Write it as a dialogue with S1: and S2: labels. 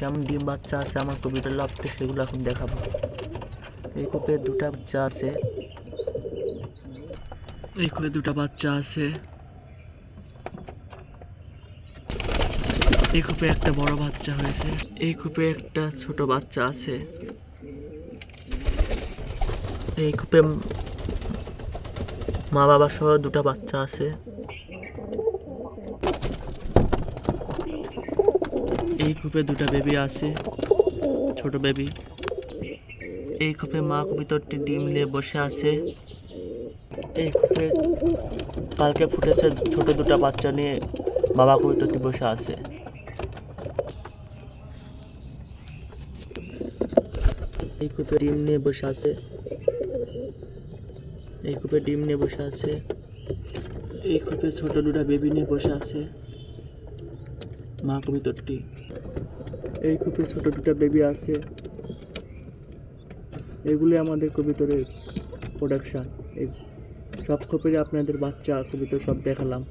S1: কেমন ডিম বাচ্চা আছে, আমার কবিতার লফটে সেগুলো এখন দেখাবো। এই কূপে দুটা বাচ্চা আছে। এই কূপে দুটা বাচ্চা আছে। এই কূপে একটা বড় বাচ্চা হয়েছে। এই কূপে একটা ছোট বাচ্চা আছে। এই কূপে মা বাবা সহ দুটা বাচ্চা আছে। এই কূপে দুটা বেবি আছে, ছোট বেবি এই কূপে মা কবিতরটি ডিম নিয়ে বসে আছে। এই কূপে কালকে ফুটেছে ছোট দুটা বাচ্চা নিয়ে বাবা কবিতরটি বসে আছে। এই কূপে ডিম নিয়ে বসে আছে। এই কূপে ডিম নিয়ে বসে আছে। এই কূপে ছোট দুটা বেবি নিয়ে বসে আছে। মা কবিতরটি এই খুবই ছোট দুটো বেবি আছে। এগুলি আমাদের কবিতরের প্রোডাকশান সব কূপের আপনাদের বাচ্চা কবিতর সব দেখালাম।